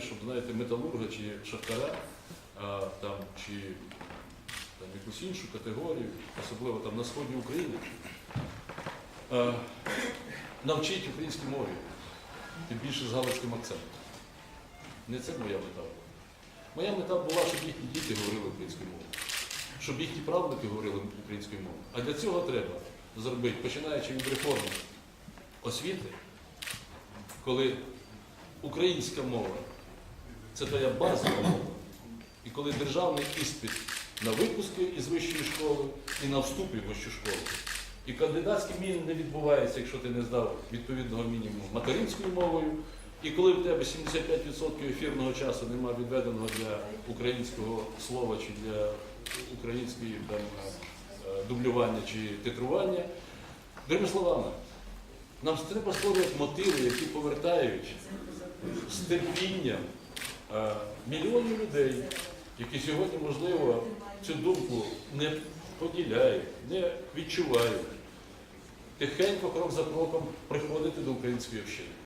щоб знаєте, металурга чи шахтаря, там, чи там, якусь іншу категорію, особливо там на сході України, а, навчити українській мові, тим більше з галицьким акцентом. Не це моя мета була. Моя мета була, щоб їхні діти говорили українською мовою, щоб їхні правнуки говорили українською мовою. А для цього треба зробити, починаючи від реформи освіти, коли українська мова це твоя базова мова. І коли державний іспит на випуску із вищої школи і на вступі в вищу школу. І кандидатський мін не відбувається, якщо ти не здав відповідного мінімуму материнською мовою. І коли в тебе 75% ефірного часу немає відведеного для українського слова чи для української там, е, дублювання чи титрування, другими словами, нам треба створювати мотиви, які повертають з терпінням е, мільйонів людей, які сьогодні, можливо, цю думку не поділяють, не відчувають. Тихенько, крок за кроком, приходити до української общини.